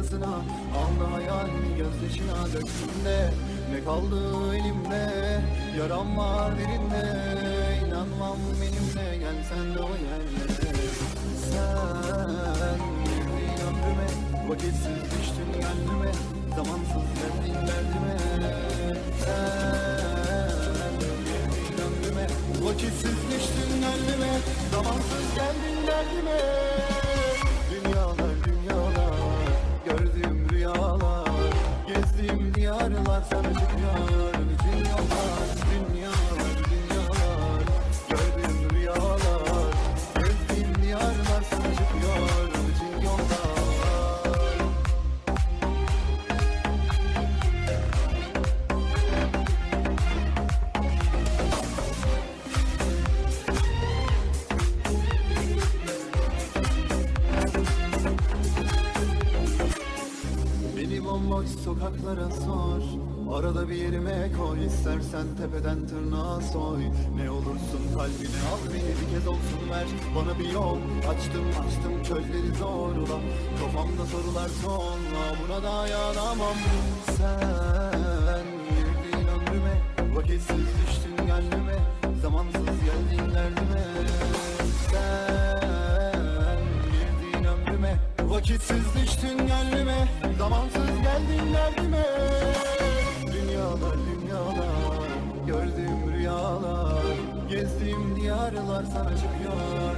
Ortasına aldı hayalini gözyaşına döktüğümde Ne kaldı elimde? Yaram var derinde İnanmam benimle gel sen de o yerlere. Sen girdin ömrüme Vakitsiz düştün gönlüme Zamansız geldin derdime. Sen girdin ömrüme Vakitsiz düştün gönlüme Zamansız geldin derdime sana çıkıyor bomboş sokaklara sor Arada bir yerime koy İstersen tepeden tırnağa soy. Ne olursun kalbine al beni bir kez olsun ver. Bana bir yol açtım açtım çölleri zorla Kafamda sorular tonla Buna dayanamam Sen girdin ömrüme Vakitsiz düştün gönlüme. Zamansız geldin derdime. Sen girdin ömrüme Vakitsiz düştün gönlüme Zamansız geldin derdime. Dünyalar dünyalar Gördüğüm rüyalar. Gezdiğim diyarlar sana çıkıyor